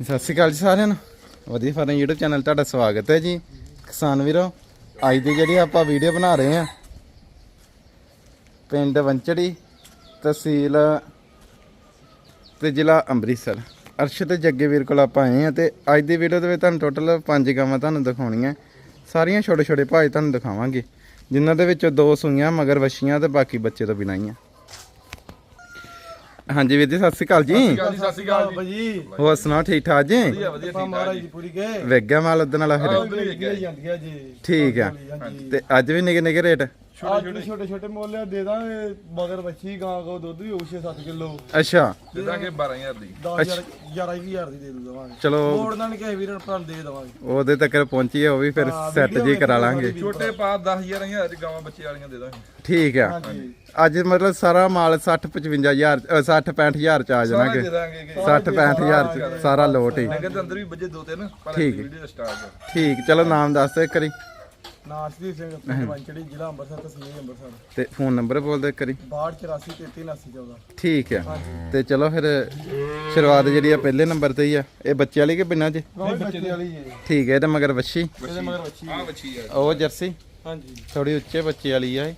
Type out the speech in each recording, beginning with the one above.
ਸਤਿ ਸ਼੍ਰੀ ਅਕਾਲ ਜੀ ਸਾਰਿਆਂ ਨੂੰ। ਵਧੀਆ ਫਾਰਮ YouTube ਚੈਨਲ ਤੁਹਾਡਾ ਸਵਾਗਤ ਹੈ ਜੀ। ਕਿਸਾਨ ਵੀਰੋ, ਅੱਜ ਦੀ ਜਿਹੜੀ ਆਪਾਂ ਵੀਡੀਓ ਬਣਾ ਰਹੇ ਹਾਂ, ਪਿੰਡ ਵੰਚੜੀ ਤਹਿਸੀਲ ਤੇ ਜ਼ਿਲ੍ਹਾ ਅੰਮ੍ਰਿਤਸਰ। ਅਰਸ਼ਦ ਤੇ ਜੱਗੇ ਵੀਰ ਕੋਲ ਆਪਾਂ ਆਏ ਹਾਂ ਤੇ ਅੱਜ ਦੀ ਵੀਡੀਓ ਦੇ ਵਿੱਚ ਤੁਹਾਨੂੰ ਟੋਟਲ ਪੰਜ ਗਾਵਾਂ ਤੁਹਾਨੂੰ ਦਿਖਾਉਣੀਆਂ। ਸਾਰੀਆਂ ਛੋਟੇ ਛੋਟੇ ਭਾਈ ਤੁਹਾਨੂੰ ਦਿਖਾਵਾਂਗੇ, ਜਿਨ੍ਹਾਂ ਦੇ ਵਿੱਚੋਂ ਦੋ ਸੂਈਆਂ ਮਗਰ ਵਛੀਆਂ ਤੇ ਬਾਕੀ ਬੱਚੇ ਤੋਂ ਬਿਨਾਂ ਹੀ ਆ ਹਾਂਜੀ ਵੀਰ ਜੀ ਸਤਿ ਸ਼੍ਰੀ ਅਕਾਲ ਜੀ। ਜੀ ਸਤਿ ਸ਼੍ਰੀ ਅਕਾਲ ਭਾਜੀ। ਹੋਰ ਸੁਣਾਓ ਠੀਕ ਠਾਕ ਜੀ? ਵਧੀਆ ਵਧੀਆ ਆਪਾਂ ਠੀਕ ਮਹਾਰਾਜ ਠਾਕ ਦੀ ਪੂਰੀ ਗਏ। ਵੇਖ ਗਿਆ ਮਾਲ ਉਦਣ ਵਾਲਾ ਫਿਰ। ਠੀਕ ਆ। ਤੇ ਅੱਜ ਵੀ ਨਿੱਕੇ ਨਿੱਕੇ ਰੇਟ? ਛੋਟੇ ਛੋਟੇ ਛੋਟੇ ਮੁੱਲ ਦੇ ਦਾਂਗੇ। ਮਗਰ ਬੱਚੀ ਗਾਂ ਕੋ ਦੁੱਧ ਵੀ ਹੋਊ 6-7 ਕਿਲੋ। ਅੱਛਾ। ਦੇ ਦਾਂਗੇ 12000 ਦੀ। 10000 11000 ਦੀ ਦੇ ਦੂ ਦਵਾਂਗੇ। ਚਲੋ। ਮੋੜ ਨਾਲ ਕਿਸੇ ਵੀਰ ਭਰਾ ਦੇ ਦਵਾਂਗੇ। ਉਹਦੇ ਤੱਕ ਪਹੁੰਚੀ ਉਹ ਵੀ ਫਿਰ ਸੈੱਟ ਜੀ ਕਰਾ ਲਾਂਗੇ। ਛੋਟੇ ਪਾ 10000 ਹਜ਼ਾਰ ਦੀ ਗਾਵਾਂ ਬੱਚੇ ਵਾਲੀਆਂ ਦੇ ਦਾਂਗੇ। ਠੀਕ ਆ। ਅੱਜ ਮਤਲਬ ਸਾਰਾ ਮਾਲ 60 55000 60 65000 ਚ ਆ ਸਾਰਾ ਜਾਣਾਗੇ ਦੇ ਦਾਂਗੇ 60 65000 ਚ ਸਾਰਾ ਲੋਟ ਹੀ। ਨਗਰ ਦੇ ਅੰਦਰ ਵੀ ਬੱਜੇ ਦੋ ਤਿੰਨ ਪਰ। ਵੀਡੀਓ ਸਟਾਰਟ ਠੀਕ ਚਲੋ ਨਾਮ ਦੱਸ ਦਿਓ ਇੱਕ ਵਾਰੀ ਨਾਸ਼ਦੀ ਸਿੰਘ ਪਿੰਡ ਵੰਚੜੀ ਜ਼ਿਲ੍ਹਾ ਅੰਮ੍ਰਿਤਸਰ ਤਹਿਸੀਲ ਅੰਮ੍ਰਿਤਸਰ। ਤੇ ਫੋਨ ਨੰਬਰ ਬੋਲ ਦਿਓ ਇੱਕ ਵਾਰੀ। 6284337914 ਠੀਕ ਆ। ਤੇ ਚਲੋ ਫਿਰ ਸ਼ੁਰੂਆਤ ਜਿਹੜੀ ਆ ਪਹਿਲੇ ਨੰਬਰ ਤੇ ਹੀ ਆ। ਇਹ ਬੱਚੇ ਵਾਲੀ ਕਿ ਬਿਨਾਂ ਚ ਬੱਚੇ ਵਾਲੀ ਜੀ ਠੀਕ ਹੈ ਇਹਦੇ ਮਗਰ ਵੱਛੀ। ਇਹਦੇ ਮਗਰ ਬੱਚੀ ਆ ਬੱਚੀ ਆ। ਉਹ ਜਰਸੀ। ਹਾਂਜੀ। ਥੋੜੀ ਉੱਚੇ ਬੱਚੇ ਵਾਲੀ ਆ ਇਹ।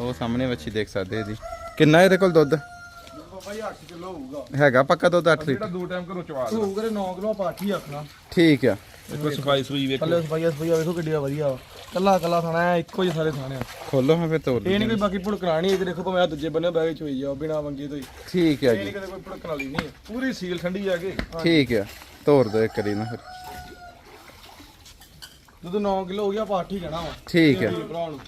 ਉਹ ਸਾਹਮਣੇ ਦੇਖ ਸਕਦੇ ਇਹਦੀ। ਕਿੰਨਾ ਇਹਦੇ ਕੋਲ ਦੁੱਧ? ਬਾਬਾ ਜੀ 8 ਕਿਲੋ ਹੋਊਗਾ। ਹੈਗਾ ਪੱਕਾ ਦੁੱਧ 8 ਜਿਹੜਾ ਲੀਟਰ? ਦੋ ਟਾਈਮ ਘਰੋਂ ਚਵਾ ਦੇ ਹੋਊਗਾ ਤੇ 9 ਕਿਲੋ ਪਾਠੀ ਆਖਣਾ ਠੀਕ ਆ। ਦੇਖੋ ਸਫ਼ਾਈ ਸੂਈ ਵੇਖੋ ਪੱਲੇ ਸਫਾਈਆ ਸਫਾਈਆ ਵੇਖੋ ਕਿੱਡੀ ਵਧੀਆ ਵਾ। ਕੱਲਾ ਕੱਲਾ ਥਾਣਾ ਹੈ ਇੱਕੋ ਜਿਹੇ ਸਾਰੇ ਥਾਣੇ ਆ। ਖੋਲੋ ਹਾਂ ਫਿਰ ਤੋੜ ਇਹ ਨਹੀਂ ਕੋਈ ਬਾਕੀ ਭੁੜਕਣਾ ਨਹੀਂ ਇਹ ਦੇਖੋ ਭਾਵੇਂ ਆਹ ਦੂਜੇ ਬੰਨੇ ਬਹਿ ਕੇ ਚੋਈ ਜਾਓ ਬਿਨਾ ਮੰਗੇ ਤੋਂ ਹੀ। ਠੀਕ ਆ ਇਹ ਜੀ। ਨਹੀਂ ਕਦੇ ਕੋਈ ਭੁੜਕਣ ਵਾਲੀ ਨਹੀਂ ਹੈ। ਪੂਰੀ ਸੀਲ ਠੰਡੀ ਆ ਕੇ। ਠੀਕ ਆ ਤੋੜ ਦੋ ਇੱਕ ਵਾਰੀ ਨਾ ਫਿਰ। ਦੁੱਧ 9 ਕਿਲੋ ਹੋ ਗਿਆ ਪਾਠੀ ਕਹਿਣਾ ਵਾ। ਠੀਕ ਆ ਵੀਰ ਭਰਾ ਨੂੰ।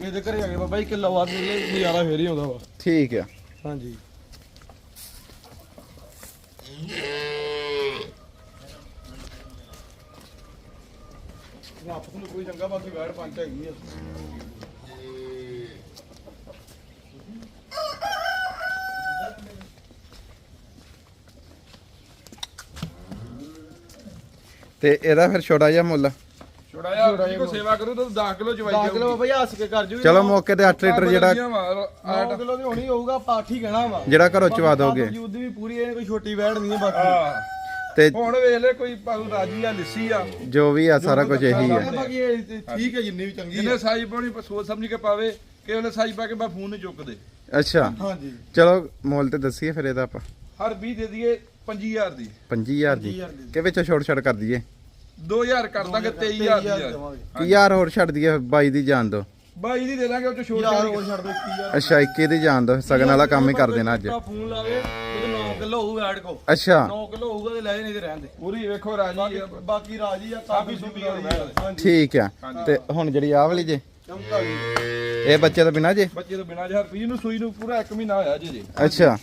ਇਹਦੇ ਘਰੇ ਆ ਕੇ ਬਾਬਾ ਜੀ ਕਿਲੋ ਬਾਅਦ ਮਿਲੇ ਨਜ਼ਾਰਾ ਫੇਰ ਹੀ ਆਉਂਦਾ ਵਾ। ਠੀਕ ਆ ਹਾਂਜੀ ਆਪਸ ਨੂੰ ਕੋਈ ਚੰਗਾ ਬਾਕੀ ਵੈੜ ਪੰਜ ਹੈਗੀ ਆ। ਤੇ ਇਹਦਾ ਫਿਰ ਛੋਟਾ ਜਿਹਾ ਮੁੱਲ ਛੋੜਾ ਜਿਹਾ ਜੀ ਕੋ ਸੇਵਾ ਕਰੂ ਤਾਂ 10 ਕਿਲੋ ਚਵਾਈ 10 ਕਿਲੋ ਬਾਬਾ ਹੱਸ ਕੇ ਕਰ ਜੂਗੀ। ਚਲੋ ਮੌਕੇ ਤੇ 8 ਲੀਟਰ ਜਿਹੜਾ 9 ਕਿਲੋ ਦੀ ਹੋਣੀ ਹੋਊਗਾ ਪਾਠੀ ਕਹਿਣਾ ਵਾ। ਜਿਹੜਾ ਘਰੋਂ ਚਵਾ ਦੋਗੇ। ਯੁੱਧ ਵੀ ਪੂਰੀ ਇਹ ਨੀ ਕੋਈ ਛੋਟੀ ਵੈੜ ਨਹੀਂ ਹੈ ਬਾਕੀ। ਹਾਂ। ਤੇ ਹੁਣ ਵੇਖ ਲੈ ਕੋਈ ਪਾਉ ਰਾਜੀ ਆ ਲਿੱਸੀ ਆ। ਜੋ ਵੀ ਆ ਸਾਰਾ ਕੁਝ ਇਹੀ ਆ। ਬਾਕੀ ਇਹ ਤੇ ਠੀਕ ਹੈ ਜਿੰਨੀ ਵੀ ਚੰਗੀ ਜਿਹਨੇ ਸਾਈ ਪਾਉਣੀ ਸੋਚ ਸਮਝ ਕੇ ਪਾਵੇ ਕਿ ਉਹਨੇ ਸਾਈ ਪਾ ਕੇ ਬਾ ਫੋਨ ਨਹੀਂ ਚੁੱਕਦੇ। ਅੱਛਾ। ਹਾਂਜੀ। ਚਲੋ ਮੁੱਲ ਤੇ ਦੱਸੀਏ ਫਿਰ ਇਹਦਾ ਆਪਾਂ। ਹਰ 20 ਦੇ ਦਈਏ 25000 ਦੀ। 25000 ਦੀ। 25000 ਦੀ। ਕਿ ਵਿੱਚੋਂ ਛੋਟ ਛੜ ਕਰ ਦਈਏ? 2000 ਕਰ ਦਾਂਗੇ 23000 ਦੀ ਦੇਵਾਂਗੇ ਯਾਰ ਹੋਰ ਛੱਡ ਦਈਏ 22 ਦੀ ਜਾਣ ਦੋ। ਬਾਈ ਦੀ ਦੇ ਦਾਂਗੇ ਉਹ ਚ ਛੋਟ ਯਾਰ ਹੋਰ ਛੱਡ ਦੋ 21000 ਅੱਛਾ 21 ਦੀ ਜਾਣ ਦੋ ਸਗਨ ਵਾਲਾ ਕੰਮ ਹੀ ਕਰ ਦੇਣਾ ਅੱਜ। ਫੋਨ ਲਾਵੇ ਉਹ 9 ਕਿਲੋ ਹੋਊ ਐਡ ਕੋ। ਅੱਛਾ। 9 ਕਿਲੋ ਹੋਊਗਾ ਤੇ ਲੈ ਨਹੀਂ ਤੇ ਰਹਿਣ ਦੇ। ਪੂਰੀ ਵੇਖੋ ਰਾਜੀ। ਆ। ਬਾਕੀ ਰਾਜੀ ਆ ਕਾਫੀ ਸੁਭੀ ਹਾਂਜੀ। ਠੀਕ ਆ। ਤੇ ਹੁਣ ਜਿਹੜੀ ਆਹ ਵਾਲੀ ਜੇ? ਚਮਕਾ ਗਈ ਇਹ ਬੱਚੇ ਤੋਂ ਬਿਨਾ ਜੇ? ਬੱਚੇ ਤੋਂ ਬਿਨਾ ਜਹਰ ਪੀ ਨੂੰ ਸੂਈ ਨੂੰ ਪੂਰਾ 1 ਮਹੀਨਾ ਹੋਇਆ ਜੀ ਜੀ। ਅੱਛਾ।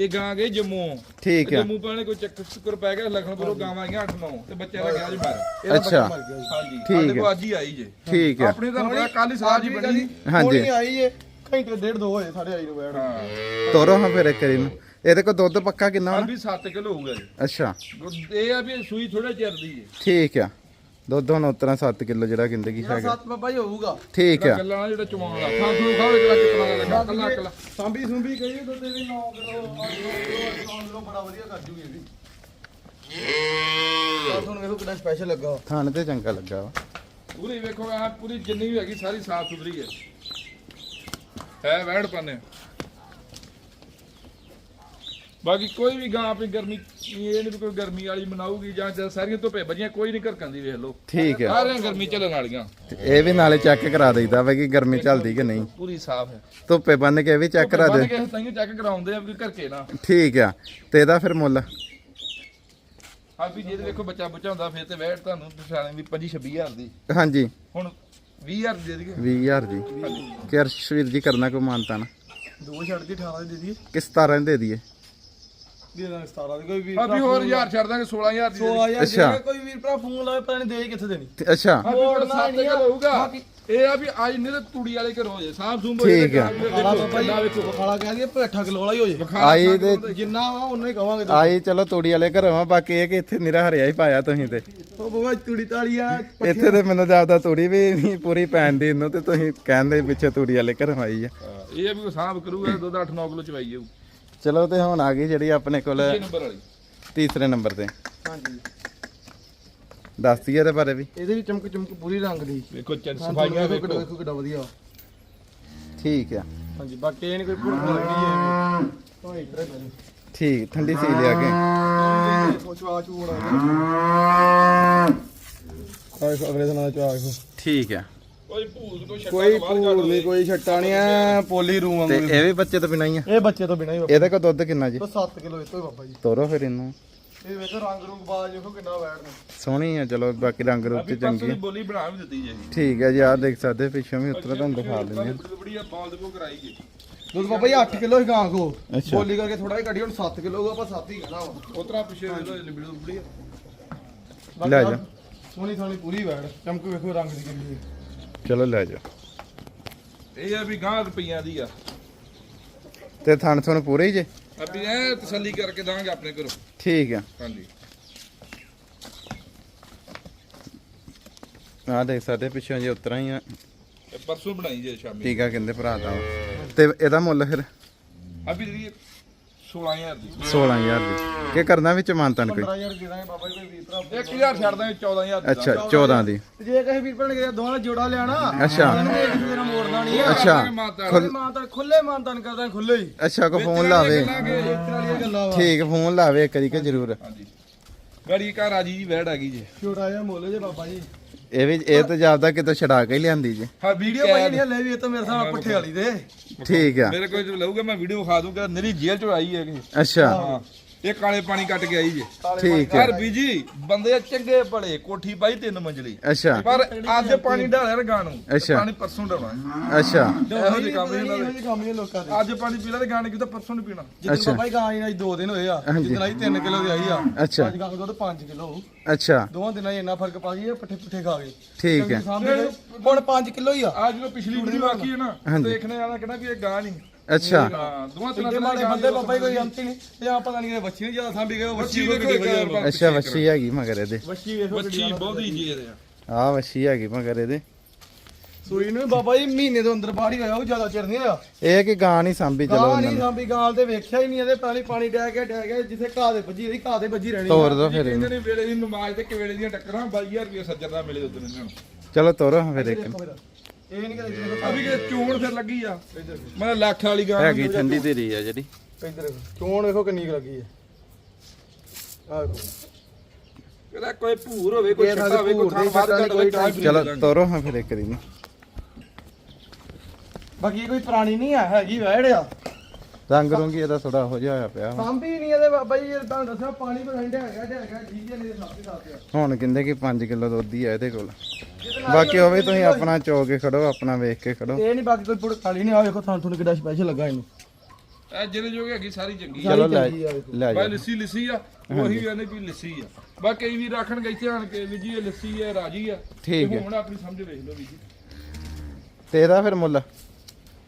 ਇਹ ਗਾਂ ਗਏ ਜੰਮੂ। ਠੀਕ ਆ। ਜੰਮੂ ਪਾਣੇ ਕੋਈ ਚੱਕਰ ਸ਼ੁਕਰ ਪੈ ਗਿਆ ਲਖਨਪੁਰੋਂ ਗਾਵਾਂ ਆਈਆਂ 8 9 ਤੇ ਬੱਚਿਆਂ ਦਾ ਗਿਆ ਜੀ ਮਾਰ ਅੱਛਾ। ਹਾਂਜੀ। ਠੀਕ ਸਾਡੇ ਹੈ। ਕੋਲ ਅੱਜ ਹੀ ਆਈ ਜੇ। ਠੀਕ ਆ। ਆਪਣੀ ਤੁਹਾਨੂੰ ਪਤਾ ਕੱਲ ਹੀ ਸਾਜ ਹੀ ਬਣੀ। ਹਾਂਜੀ। ਹੁਣੀ ਆਈ ਏ ਘੰਟੇ ਡੇਢ ਦੋ ਹੋਏ ਸਾਡੇ ਆਈ ਨੂੰ ਬੈਠ ਹਾਂ। ਤੋਰੋ ਹਾਂ ਫਿਰ ਇੱਕ ਵਾਰੀ ਨੂੰ ਇਹਦੇ ਕੋਲ ਦੁੱਧ ਪੱਕਾ ਕਿੰਨਾ ਹੋਣਾ? ਵੀ 7 ਕਿਲੋ ਹੋਊਗਾ ਜੀ। ਅੱਛਾ। ਦੁੱਧ- ਇਹ ਆ ਵੀ ਸੂਈ ਥੋੜਾ ਚਿਰ ਦੀ ਹੈ ਠੀਕ ਆ। ਦੁੱਧ ਹੁਣ ਉਤਰਾ 7 ਕਿਲੋ ਜਿਹੜਾ ਕਹਿੰਦੇ ਕੀ ਹੈਗਾ। ਸੱਤ ਬਾਬਾ ਹੀ ਹੋਊਗਾ। ਠੀਕ ਆ। ਗੱਲਾਂ ਜਿਹੜਾ ਚਵਾਉਣ ਵਾਲਾ ਥਾਂ ਥੂ ਇੱਕ ਕਿਤਨਾ ਲੱਗਾ। ਕੱਲਾ ਕੱਲਾ ਸਾਂਭੀ ਸੁੰਭੀ ਕਹੀਏ ਦੁੱਧ ਵੀ 9 ਕਿਲੋ 8 ਕਿਲੋ ਬੜਾ ਵਧੀਆ ਕਰ ਜੂਗੀ ਇਹ ਵੀ ਆਹ ਤੁਹਾਨੂੰ ਵੇਖੋ ਕਿੰਨਾ ਸਪੈਸ਼ਲ ਲੱਗਾ। ਖਾਣ ਤੇ ਚੰਗਾ ਲੱਗਾ ਵਾ। ਪੂਰੀ ਵੇਖੋ ਆ ਪੂਰੀ ਜਿੰਨੀ ਵੀ ਹੈਗੀ ਸਾਰੀ ਸਾਫ਼ ਸੁਥਰੀ ਹੈ। ਹੈ ਵੈੜ ਪਾਣੇ ਬਾਕੀ ਕੋਈ ਵੀ ਗਾਂ ਆਪਣੀ ਗਰਮੀ ਇਹ ਨਹੀਂ ਕੋਈ ਗਰਮੀ ਵਾਲੀ ਮਨਾਊਗੀ ਜਾਂ ਸਾਰੀਆਂ ਧੁੱਪੇ ਵੱਜੀਆਂ ਕੋਈ ਨਹੀਂ ਘਰਕਾਂ ਦੀ ਵੇਖ ਲਓ। ਠੀਕ ਆ ਸਾਰੀਆਂ ਗਰਮੀ ਚੱਲਣ ਵਾਲੀਆਂ। ਤੇ ਇਹ ਵੀ ਨਾਲੇ ਚੈੱਕ ਕਰਾ ਦਈਦਾ ਵਾ ਕਿ ਗਰਮੀ ਚੱਲਦੀ ਕਿ ਨਹੀਂ। ਪੂਰੀ ਸਾਫ਼ ਹੈ। ਧੁੱਪੇ ਬੰਨ ਕੇ ਇਹ ਵੀ ਚੈੱਕ ਕਰਾ ਦੇ। ਕੇ ਤਾਈਂ ਚੈੱਕ ਕਰਾਉਂਦੇ ਆ ਵੀ ਘਰਕੇ ਨਾ। ਠੀਕ ਆ। ਤੇ ਇਹਦਾ ਫਿਰ ਮੁੱਲ? ਆ ਵੀ ਜੇ ਵੇਖੋ ਬੱਚਾ ਬੁੱਚਾ ਹੁੰਦਾ ਫਿਰ ਤੇ ਵੈੜ ਤੁਹਾਨੂੰ ਪਛਾਣੇ ਵੀ 25 26000 ਦੀ। ਹਾਂਜੀ। ਹੁਣ 20000 ਦੇ ਦਈਏ। 20000 ਦੀ। ਕਿ ਅਰਸ਼ਵੀਰ ਜੀ ਕਰਨਾ ਕੋਈ ਮਾਨਤਾ ਨਾ। ਦੋ ਛੱਡ ਦੀ 18 ਦੀ ਦੇ ਕਿ 17 ਦੀ ਦੇ ਦਈਏ। ਦੇ ਦਾਂਗੇ 17 ਦੀ ਕੋਈ ਵੀਰ ਆ ਵੀ ਹੋਰ 1000 ਛੱਡ ਦਾਂਗੇ 16000 ਦੀ ਦੇ ਦਈਏ। 16000 ਅੱਛਾ। ਦੇ ਕੋਈ ਵੀਰ ਭਰਾ ਫੋਨ ਲਾਵੇ ਪਤਾ ਨਹੀਂ ਦੇ ਕਿੱਥੇ ਦੇਣੀ। ਤੇ ਅੱਛਾ। ਆ ਵੀ ਹੁਣ ਸੱਤ ਕਿਲੋ ਹੋਊਗਾ। ਇਹ ਆ ਵੀ ਅੱਜ ਨਹੀਂ ਤੇ ਤੂੜੀ ਵਾਲੇ ਘਰੋਂ ਜੇ ਸਾਫ਼ ਸੂਮ ਠੀਕ ਆ। ਖਾਲਾ ਬਾਬਾ ਜੀ ਵੇਖੋ ਖਾਲਾ ਕਹਿ ਦਈਏ 8 ਕਿਲੋ ਵਾਲਾ ਹੀ ਹੋ ਜੇ। ਆਈ ਤੇ ਜਿੰਨਾ ਵਾ ਉਹਨਾਂ ਹੀ ਕਵਾਂਗੇ ਆਈ ਚਲੋ ਤੂੜੀ ਵਾਲੇ ਘਰੋਂ ਆ ਬਾਕੀ ਇਹ ਕਿ ਇੱਥੇ ਨਿਰਾ ਹਰਿਆ ਹੀ ਪਾਇਆ ਤੁਸੀਂ ਤੇ। ਉਹ ਬਾਬਾ ਤੂੜੀ ਤਾਲੀ ਆ ਇੱਥੇ ਤੇ ਮੈਨੂੰ ਜਾਪਦਾ ਤੂੜੀ ਵੀ ਨਹੀਂ ਪੂਰੀ ਪੈਣ ਦੀ ਇਹਨੂੰ ਤੇ ਤੁਸੀਂ ਕਹਿੰਦੇ ਪਿੱਛੇ ਤੂੜੀ ਵਾਲੇ ਘਰੋਂ ਆਈ ਆ। ਇਹ ਆ ਵੀ ਸਾਫ਼ ਕਰੂਗਾ ਦੁੱਧ 8-9 ਕਿਲੋ ਚਵਾਈ ਜਾਊ। ਚਲੋ ਤੇ ਹੁਣ ਆ ਗਈ ਜਿਹੜੀ ਆਪਣੇ ਕੋਲ ਇਹ ਨੰਬਰ ਵਾਲੀ। ਤੀਸਰੇ ਨੰਬਰ ਤੇ। ਹਾਂਜੀ। ਦੱਸਦੀ ਇਹਦੇ ਬਾਰੇ ਵੀ। ਇਹਦੇ ਵੀ ਚਮਕ ਚਮਕ ਪੂਰੀ ਰੰਗ ਦੀ। ਵੇਖੋ ਚੰਨ ਸਫਾਈਆਂ ਵੇਖੋ ਕਿੱਡਾ- ਵੇਖੋ ਕਿੱਡਾ ਵਧੀਆ। ਠੀਕ ਆ। ਹਾਂਜੀ ਬਾਕੀ ਇਹ ਨਹੀਂ ਕੋਈ ਭੁੜਕ ਲੱਗਣੀ ਹੈ ਹਾਂ ਠੀਕ ਠੰਡੀ ਸੀ ਲਿਆ ਕੇ। ਚਵਾ ਚੂੜਾ ਆਏ ਅਗਲੇ ਦਿਨਾਂ ਦਾ ਚਵਾ ਵੇਖੋ ਠੀਕ ਆ। ਕੋਈ ਭੂਤ ਕੋਈ ਛੱਟਾ ਕੋਈ ਕੱਢ ਨਹੀਂ ਕੋਈ ਛੱਟਾ ਨਹੀਂ ਐ ਪੋਲੀ ਰੂਮ ਤੇ ਵਾਂਗੂ ਇਹ ਵੀ ਬੱਚੇ ਤੋਂ ਬਿਨਾਂ ਹੀ ਆ? ਇਹ ਬੱਚੇ ਤੋਂ ਬਿਨਾ ਹੀ ਬਾਬਾ ਇਹਦਾ ਕੋ ਦੁੱਧ ਕਿੰਨਾ ਜੀ? ਤੋਂ 7 ਕਿਲੋ ਇਹ ਤੋਂ ਹੀ ਬਾਬਾ ਜੀ। ਤੋਰੋ ਫਿਰ ਇਹਨੂੰ। ਇਹ ਵੇਖੋ ਰੰਗ ਰੂਪ ਬਾਜ ਵੇਖੋ ਕਿੰਨਾ ਵੈੜ ਨੇ। ਸੋਹਣੀ ਆ ਚਲੋ ਬਾਕੀ ਰੰਗ ਰੂਪ ਪਰਸੋਂ ਚੰਗੀ ਆ। ਬੋਲੀ ਬਣਾ ਵੀ ਦਿੱਤੀ ਜੇ ਠੀਕ ਹੈ ਜੀ ਆਹ ਦੇਖ ਸਕਦੇ ਪਿੱਛੋਂ ਵੀ ਉੱਤਰ ਤੁਹਾਨੂੰ ਦਿਖਾ ਦਿੰਦੇ ਆ। ਬੜੀ ਬੜੀ ਬਾਲ ਦੇ ਕੋ ਕਰਾਈ ਜੀ ਦੁੱਧ ਬਾਬਾ ਜੀ 8 ਕਿਲੋ ਹੀ ਗਾਂ ਕੋ ਅੱਛਾ। ਬੋਲੀ ਕਰਕੇ ਥੋੜਾ ਹੀ ਕੱਢੀ ਹੁਣ 7 ਕਿਲੋ ਆਪਾਂ 7 ਹੀ ਕਹਿਣਾ ਵਾ। ਉਤਰਾ ਪਿੱਛੇ ਦੇ ਦੋ ਲਿਬੜੀ ਬੜੀ ਬਾਕੀ ਲੈ ਜਾ। ਸੋਹਣੀ ਸੋਹਣੀ ਪੂਰੀ ਵੈੜ ਚਮਕ ਵੇਖੋ ਰੰਗ ਦੀ ਕਿੰਨੀ ਹੈ ਚਲੋ ਲੈ ਜਾਓ। ਇਹ ਆ ਵੀ ਗਾਂ ਰੁਪਈਆਂ ਦੀ ਆ। ਤੇ ਥਣ ਥਣ ਪੂਰੇ ਹੀ ਜੇ? ਅਭੀ ਐ ਤਸੱਲੀ ਕਰਕੇ ਦਾਂਗੇ ਆਪਣੇ ਘਰੋਂ। ਠੀਕ ਆ। ਹਾਂਜੀ। ਆਹ ਦੇਖ ਸਕਦੇ ਪਿੱਛੋਂ ਜੇ ਉਤਰਾਂ ਹੀ ਆ। ਇਹ ਪਰਸੋਂ ਬਣਾਈ ਜੇ ਸ਼ਾਮੀ। ਟੀਕਾ ਕਹਿੰਦੇ ਭਰਾ ਦਾ। ਤੇ ਇਹਦਾ ਮੁੱਲ ਫਿਰ? ਅਭੀ ਜਿਹੜੀ 16000 ਦੀ। 16000 ਦੀ। ਕੀ ਕਰਨਾ ਵਿੱਚ ਮਾਨਤਨ ਕੋਈ? 15000 ਦੇ ਦਾਂਗੇ ਬਾਬਾ ਜੀ ਕੋਈ ਵੀਰ ਭਰਾ। 1000 ਛੱਡ ਦਾਂਗੇ 14000 ਦੀ। ਅੱਛਾ 14 ਦੀ। ਤੇ ਜੇ ਕਿਸੇ ਵੀਰ ਕਿਹਾ ਦੋਵਾਂ ਦਾ ਜੋੜਾ ਲੈਣਾ ਅੱਛਾ। ਨਾਲ ਮੋੜਨਾ ਨਹੀਂ ਹੈ। ਅੱਛਾ। ਖੁੱਲੇ ਮਾਨਤਾਨ। ਖੁੱਲੇ ਮਾਨਤਾਨ ਕਰਦਾ ਖੁੱਲੇ ਹੀ। ਅੱਛਾ ਕੋ ਫੋਨ ਲਾਵੇ। ਠੀਕ ਫੋਨ ਲਾਵੇ ਕਰੀ ਕੇ ਜ਼ਰੂਰ। ਹਾਂਜੀ। ਗੜੀ ਘਰ ਆ ਜੀ ਜੀ ਵੈੜ ਆ ਗਈ ਜੀ। ਛੋਟਾ ਜਿਹਾ ਮੁੱਲ ਜੇ ਬਾਬਾ ਜੀ। ਇਹ ਵੀ ਇਹ ਤਾਂ ਜਾਪਦਾ ਕਿਤੋਂ ਛਡਾ ਕੇ ਹੀ ਲਿਆਂਦੀ ਜੀ। ਹਾਂ ਵੀਡੀਓ ਪਾਈ ਨਹੀਂ ਹਲੇ ਵੀ ਇਹ ਤਾਂ ਮੇਰੇ ਸਾਹ ਪੱਠੇ ਵਾਲੀ ਦੇ। ਠੀਕ ਆ। ਮੇਰੇ ਕੋਲ ਲਊਗਾ ਮੈਂ ਵੀਡੀਓ ਵਿਖਾ ਦੂੰਗਾ ਨਰੀ ਜੇਲ੍ਹ ਚ ਆਈ ਹੈ ਕਿ ਅੱਛਾ। ਹਾਂ। ਇਹ ਕਾਲੇ ਪਾਣੀ ਕੱਟ ਕੇ ਆਈ ਜੇ। ਠੀਕ ਹੈ। ਬੀਜੀ ਬੰਦੇ ਚੰਗੇ ਬੜੇ ਕੋਠੀ ਪਾਈ ਤਿੰਨ ਮੰਜ਼ਲੀ। ਅੱਛਾ। ਪਰ ਅੱਜ ਪਾਣੀ ਢਾਲਿਆ ਰਗਾਂ ਨੂੰ ਤੇ ਅੱਛਾ। ਪਾਣੀ ਪਰਸੋਂ ਢਾਉਣਾ ਅੱਛਾ। ਇਹੋ ਜਿਹੇ ਕੰਮ ਇਹਨਾਂ ਦੇ। ਇਹ ਕੰਮ ਨਹੀਂ ਲੋਕਾਂ ਦੇ। ਅੱਜ ਪਾਣੀ ਪੀਲਾ ਤੇ ਗਾਣੇ ਕਿਤੇ ਪਰਸੋਂ ਨਹੀਂ ਪੀਣਾ। ਜਿੱਦਣ ਅੱਛਾ। ਬਾਬਾ ਜੀ ਗਾਂ ਆਈ ਅੱਜ 2 ਦਿਨ ਹੋਏ ਆ। ਹਾਂਜੀ। ਜਿੱਦਣ ਆਈ 3 ਕਿਲੋ ਦੀ ਆਈ ਆ। ਅੱਛਾ। ਅੱਜ ਗਾਂ ਦਾ ਦੁੱਧ 5 ਕਿਲੋ ਅੱਛਾ। ਦੋਵਾਂ ਦਿਨਾਂ 'ਚ ਇੰਨਾ ਫ਼ਰਕ ਪਾ ਗਈ ਪੱਠੇ ਪੁੱਠੇ ਖਾ ਗਏ ਠੀਕ ਹੈ। ਗਏ। ਹੁਣ 5 ਕਿਲੋ ਹੀ ਆ। ਅੱਜ ਜਦੋਂ ਪਿਛਲੀ ਵੀਡੀਓ ਆਖੀ ਹੈ ਨਾ। ਹਾਂਜੀ। ਦੇਖਣੇ ਵਾਲਾ ਕਹਿੰਦਾ ਵੀ ਇਹ ਗਾਂ ਨਹੀਂ ਅੱਛਾ। ਹਾਂ ਦੋਵਾਂ ਤਿੰਨਾਂ ਮਾੜੇ ਦਿਨਾਂ ਬੰਦੇ ਬਾਬਾ ਜੀ ਕੋਈ ਅੰਤੀ ਨਹੀਂ। ਜਾਂ ਪਤਾ ਨਹੀਂ ਕਿ ਬੱਚੀ ਨਹੀਂ ਜ਼ਿਆਦਾ ਸਾਂਭੀ ਗਏ ਉਹ ਵੱਛੀ ਕੋਈ ਇੱਕ ਵਧੀਆ ਅੱਛਾ ਵੱਛੀ ਹੈਗੀ ਮਗਰ ਇਹਦੇ। ਬੱਚੀ ਵੇਖੋ ਵੱਛੀ ਬਹੁਤੀ ਜੇ ਦੇ ਆਹ ਵੱਛੀ ਹੈਗੀ ਮਗਰ ਇਹਦੇ। ਸੂਈ ਨੂੰ ਵੀ ਬਾਬਾ ਜੀ ਮਹੀਨੇ ਤੋਂ ਅੰਦਰ ਬਾਹਰ ਹੀ ਹੋਇਆ ਉਹ ਜ਼ਿਆਦਾ ਚਿਰ ਨਹੀਂ ਹੋਇਆ। ਇਹ ਕਿ ਗਾਂ ਨਹੀਂ ਸਾਂਭੀ ਚਲੋ ਗਾਂ ਉਹਨਾਂ ਨਹੀਂ ਨੇ। ਸਾਂਭੀ ਗਾਲ ਤੇ ਵੇਖਿਆ ਹੀ ਨਹੀਂ ਇਹਦੇ ਪਾਣੀ ਪਾਣੀ ਡਹਿ ਗਿਆ ਡਹਿ ਗਿਆ ਜਿੱਥੇ ਘਾਹ ਦੇ ਵੱਜੀ ਰਹੀ ਘਾਹ ਤੇ ਵੱਜੀ ਰਹਿਣੀ ਤੋਰ ਦੋ ਫਿਰ ਇਹਨਾਂ ਇਹਨੂੰ। ਨੇ ਵੇਲੇ ਦੀ ਨਮਾਜ਼ ਤੇ ਕਿਵੇਲੇ ਦੀਆਂ ਟੱਕਰਾਂ 22000 ਰੁਪਏ ਸੱਜਰ ਦਾ ਮਿਲੇ ਉਦੋਂ ਇਹਨਾਂ ਨੂੰ। ਚਲੋ ਤੋਰੋ ਫਿਰ ਇੱਕ। ਦੇਖੋ ਮੇਰਾ ਇਹ ਨਹੀਂ ਕਿ ਦੇਖੋ ਅਭੀ ਕਿ ਚੋਣ ਫਿਰ ਲੱਗੀ ਆ। ਮੈਂ ਲੱਖ ਵਾਲੀ ਗਾਂ ਹੈਗੀ ਠੰਡੀ ਧੀਰੀ ਆ ਜਿਹੜੀ। ਇੱਧਰ ਦੇਖੋ ਚੋਣ ਵੇਖੋ ਕਿੰਨੀ ਕੁ ਲੱਗੀ ਹੈ ਆਹ ਦੇਖੋ। ਕਹਿੰਦਾ ਕੋਈ ਭੂਰ ਹੋਵੇ ਕੋਈ ਇਹ ਛੱਟਾ ਹੋਵੇ ਕੋਈ ਭੂਰ ਥਾਂ ਦੀ ਬਾਤ ਛੱਟਾ ਹੋਵੇ ਨੀ, ਤਾਂ ਵੀ ਚਲੋ ਦੇ ਦਾਂਗੇ। ਤੋਰੋ ਹਾਂ ਫਿਰ ਇੱਕ ਦੀ ਨੂੰ ਬਾਕੀ ਕੋਈ ਪੁਰਾਣੀ ਨਹੀਂ ਆ ਹੈਗੀ ਵਹਿੜ ਆ। ਰੰਗ ਰੁੰਗੀ ਇਹਦਾ ਥੋੜਾ ਹੋ ਜਿਹਾ ਹੋਇਆ ਪਿਆ ਵਾ। ਸਾਂਭੀ ਨਹੀਂ ਇਹਦੇ ਬਾਬਾ ਜੀ ਇਹ ਤੁਹਾਨੂੰ ਦੱਸਿਆ ਪਾਣੀ ਪਰਸੈਂਟ ਹੈਗਾ ਹੈਗਾ ਠੀਕ ਹੈ ਨਹੀਂ ਸਾਫੀ ਸਾਫੀ ਆ। ਹੁਣ ਕਹਿੰਦੇ ਕਿ 5 ਕਿਲੋ ਦੁੱਧ ਹੀ ਆ ਇਹਦੇ ਕੋਲ। ਬਾਕੀ ਉਹ ਵੀ ਤੁਸੀਂ ਆਪਣਾ ਚੋ ਕੇ ਖੜੋ ਆਪਣਾ ਵੇਖ ਕੇ ਖੜੋ। ਇਹ ਨਹੀਂ ਬਾਕੀ ਕੋਈ ਪੁੜ ਖਾਲੀ ਨਹੀਂ ਆ ਵੇਖੋ ਤੁਹਾਨੂੰ ਤੁਹਾਨੂੰ ਕਿੱਡਾ ਸਪੈਸ਼ਲ ਲੱਗਾ ਇਹਨੂੰ। ਇਹ ਜਿਹੜੇ ਜੋਗੇ ਹੈਗੀ ਸਾਰੀ ਚੰਗੀ ਆ। ਚਲੋ ਲੈ ਚੰਗੀ ਆ ਵੇਖੋ। ਲੈ ਬਾਈ ਜਾ ਲੱਸੀ ਲੱਸੀ ਆ। ਉਹੀ ਕਹਿੰਦੇ ਵੀ ਲੱਸੀ ਆ। ਬਾਕੀ ਕਈ ਵੀ ਰੱਖਣਗੇ ਇੱਥੇ ਆਣ ਕੇ ਵੀ ਜੀ ਇਹ ਲੱਸੀ ਆ ਰਾਜੀ ਆ। ਠੀਕ ਤੇ ਹੈ। ਹੁਣ ਆਪਣੀ ਸਮਝ ਵੇਖ ਲਓ ਵੀ ਜੀ। ਤੇ ਇਹਦਾ ਫਿਰ ਮੁੱਲ?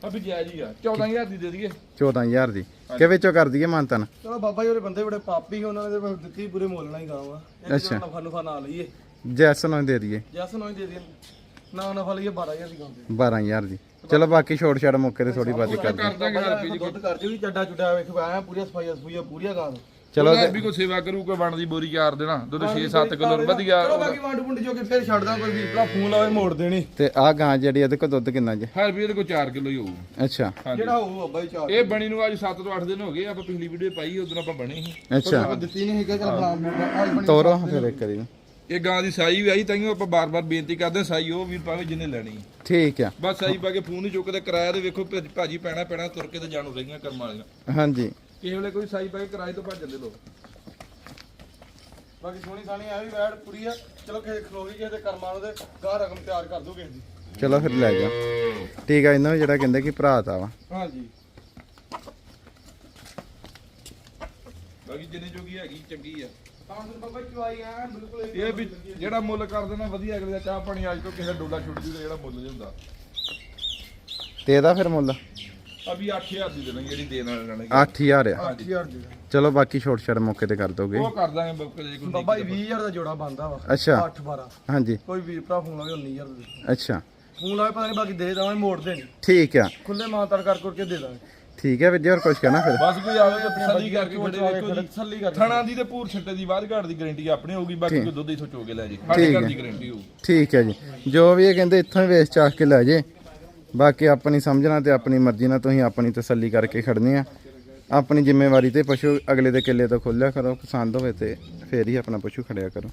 ਅਭੀ ਜਾਇਜ਼ ਹੀ ਆ। 14000 ਦੀ ਦੇ ਦਈਏ। 14000 ਦੀ। ਕਿ ਵਿੱਚੋਂ ਕਰ ਦਈਏ ਮਾਨਤਨ? ਚਲੋ ਬਾਬਾ ਜੀ ਉਹਦੇ ਬੰਦੇ ਬੜੇ ਪਾਪੀ ਉਹਨਾਂ ਨੇ ਤੇ ਦਿੱਤੀ ਪੂਰੇ ਮੁੱਲ ਨਾਲ ਹੀ ਗਾਵਾ ਅੱਛਾ। ਨਫਾ ਨਫਾ ਨਾ ਲਈਏ। ਜੈਸ ਨੂੰ ਦੇ ਦਈਏ। ਜੈਸ ਨੂੰ ਦੇ ਦੇ ਨਾ ਨਫਾ ਲਈਏ 12000 ਦੀ ਗਾਉਂਦੇ 12000 ਦੀ। ਚਲੋ ਬਾਕੀ ਛੋਟ ਛਾੜ ਮੌਕੇ ਤੇ ਥੋੜੀ ਬਾਤੀ ਕਰ ਕਰ ਦਾਂਗੇ ਦੁੱਧ ਕਰ ਜੂਗੀ ਚੱਡਾ ਚੁੱਡਾ ਵੇਖੋ ਆਇਆ ਪੂਰੀਆਂ ਸਫਾਈਆਂ ਸਫੂਈਆਂ ਪੂਰੀਆਂ ਗਾਂ ਚਲੋ ਵੀ ਕੋਈ ਸੇਵਾ ਕਰੂ ਕੋਈ ਬਣਦੀ ਬੋਰੀ ਚਾਰ ਦੇਣਾ ਦੁੱਧ 6-7 ਕਿਲੋ ਵਧੀਆ। ਚਲੋ ਬਾਕੀ ਵੰਡ ਵੁੰਡ ਜੋ ਕਿ ਫਿਰ ਛੱਡਦਾ ਕੋਈ ਵੀ ਭਰਾ ਫੋਨ ਲਾਵੇ ਮੋੜ ਦੇਣੀ। ਤੇ ਆਹ ਗਾਂ ਜਿਹੜੀ ਇਹਦੇ ਕੋਲ ਦੁੱਧ ਕਿੰਨਾ ਜੇ? ਹਰ ਵੀ ਇਹਦੇ ਕੋਲ 4 ਕਿਲੋ ਹੀ ਹੋਊ। ਅੱਛਾ। ਜਿਹੜਾ ਹੋਊ ਜੀ ਚਾਰ। ਇਹ ਬਣੀ ਨੂੰ ਅੱਜ 7 ਤੋਂ 8 ਦਿਨ ਹੋ ਗਏ ਆਪਾਂ ਪਿਛਲੀ ਵੀਡੀਓ ਪਾਈ ਉਦੋਂ ਆਪਾਂ ਬਣੇ ਸੀ। ਅੱਛਾ। ਦਿੱਤੀ ਨਹੀਂ ਹੈਗਾ ਚਲ ਬਣਾ ਤੋਰੋ ਫਿਰ ਇੱਕ ਨੂੰ। ਇਹ ਗਾਂ ਦੀ ਸਾਈ ਵੀ ਆਈ ਤਾਈਓ ਆਪਾਂ ਬਾਰ-ਬਾਰ ਬੇਨਤੀ ਕਰਦੇ ਹਾਂ, ਸਾਈ ਉਹ ਵੀਰ ਪਾਵੇ ਜਿੰਨੇ ਲੈਣੀ ਹੈ। ਠੀਕ ਆ। ਬਸ ਸਾਈ ਪਾ ਕੇ ਫੋਨ ਨਹੀਂ ਚੁੱਕਦੇ ਕਿਰਾਇਆ ਦੇ ਵੇਖੋ ਭਾ- ਭਾਜੀ ਪੈਣਾ ਪੈਣਾ ਤੁਰ ਕੇ ਤੇ ਜਾਣੂ ਰਹੀਆਂ ਕਰਮ ਵਾਲੀਆਂ। ਹਾਂਜੀ। ਕਿਸੇ ਵੇਲੇ ਕੋਈ ਸਾਈ ਪਾ ਕੇ ਕਿਰਾਏ ਤੋਂ ਭੱਜ ਜਾਂਦੇ ਲੋਕ। ਬਾਕੀ ਸੋਹਣੀ ਸਾਣੀ ਆ ਵੀ ਵੈੜ ਪੂਰੀ ਆ। ਚਲੋ ਕਿਸੇ ਖਲੋਗੀ ਕਿਸੇ ਦੇ ਕਰਮਾਂ ਦੇ ਗਾਹ ਰਕਮ ਤਿਆਰ ਕਰ ਦੋ ਕਿਸੇ ਦੀ ਚਲੋ ਫਿਰ ਲੈ ਜਾ। ਠੀਕ ਆ ਇਹਨਾਂ ਨੂੰ ਜਿਹੜਾ ਕਹਿੰਦੇ ਕਿ ਭਰਾ ਤਾ ਵਾ। ਹਾਂਜੀ। ਬਾਕੀ ਜਿੰਨੇ ਜੋਗੀ ਹੈਗੀ ਚੰਗੀ ਆ। ਜੀ ਇਹ ਵੀ ਜਿਹੜਾ ਮੁੱਲ ਕਰ ਦੇਣਾ ਵਧੀਆ ਅਗਲੇ ਦਾ ਚਾਹ ਪਾਣੀ ਅੱਜ ਤੋਂ ਕਿਸੇ ਡੋਲਾ ਛੁੱਟ ਜੂ ਜਿਹੜਾ ਮੁੱਲ ਜਿਹਾ ਤੇ ਇਹਦਾ ਫਿਰ ਮੁੱਲ? ਅਭੀ 8000 ਦੀ ਦੇਣਾ ਜਿਹੜੀ ਦੇਣ ਵਾਲੇ ਲੈਣੇ 8000 ਆ। 8000 ਦੀ। ਚਲੋ ਬਾਕੀ ਛੋਟ ਛਾੜ ਮੌਕੇ ਤੇ ਕਰ ਦੋਗੇ। ਉਹ ਕਰ ਦਾਂਗੇ ਬੁੱਕ ਜੇ ਕੋਈ ਬਾਬਾ ਜੀ 20000 ਦਾ ਜੋੜਾ ਬੰਦਾ ਵਾ। ਅੱਛਾ। 8 12 ਹਾਂਜੀ। ਕੋਈ ਵੀਰ ਭਰਾ ਫੋਨ ਲਾਵੇ 19000 ਦਾ ਦੇ ਅੱਛਾ। ਫੋਨ ਲਾਵੇ ਪਤਾ ਨਹੀਂ ਬਾਕੀ ਦੇ ਦਾਂਗੇ ਮੋੜ ਦੇਣੀ ਠੀਕ ਆ। ਖੁੱਲੇ ਮਾਂ ਤੜ ਕਰ ਕਰਕੇ ਦੇ ਦਾਂਗੇ। ਠੀਕ ਹੈ ਵੀਰ ਜੀ ਹੋਰ ਕੁਝ ਕਹਿਣਾ ਫਿਰ? ਬਸ ਕੋਈ ਆਵੇ ਤਾਂ ਤਸੱਲੀ ਕਰਕੇ ਖੜੇ ਵੇਖੋ ਜੀ। ਤਸੱਲੀ ਕਰਕੇ ਥਣਾ ਦੀ ਤੇ ਪੂਰ ਛੱਟੇ ਦੀ ਬਾਅਦ ਘਾਟ ਦੀ ਗਾਰੰਟੀ ਆਪਣੀ ਹੋਊਗੀ ਬਾਕੀ ਕੋਈ ਦੁੱਧ ਇਥੋਂ ਚੋ ਕੇ ਲੈ ਜੇ। ਠੀਕ ਸਾਡੇ ਹੈ। ਘਰ ਦੀ ਗਾਰੰਟੀ ਹੋਊ। ਠੀਕ ਹੈ ਜੀ। ਜੋ ਵੀ ਇਹ ਕਹਿੰਦੇ ਇੱਥੋਂ ਹੀ ਵੇਚ ਚਾਹ ਕੇ ਲੈ ਜੇ। ਬਾਕੀ ਆਪਣੀ ਸਮਝਣਾ ਤੇ ਆਪਣੀ ਮਰਜ਼ੀ ਨਾਲ ਤੁਸੀਂ ਆਪਣੀ ਤਸੱਲੀ ਕਰਕੇ ਖੜਨੇ ਆ। ਆਪਣੀ ਜ਼ਿੰਮੇਵਾਰੀ ਤੇ ਪਸ਼ੂ ਅਗਲੇ ਦੇ ਕਿੱਲੇ ਤੋਂ ਖੋਲਿਆ ਕਰੋ ਪਸੰਦ ਹੋਵੇ ਤੇ ਫੇਰ ਹੀ ਆਪਣਾ ਪਸ਼ੂ ਖੜਿਆ ਕਰੋ।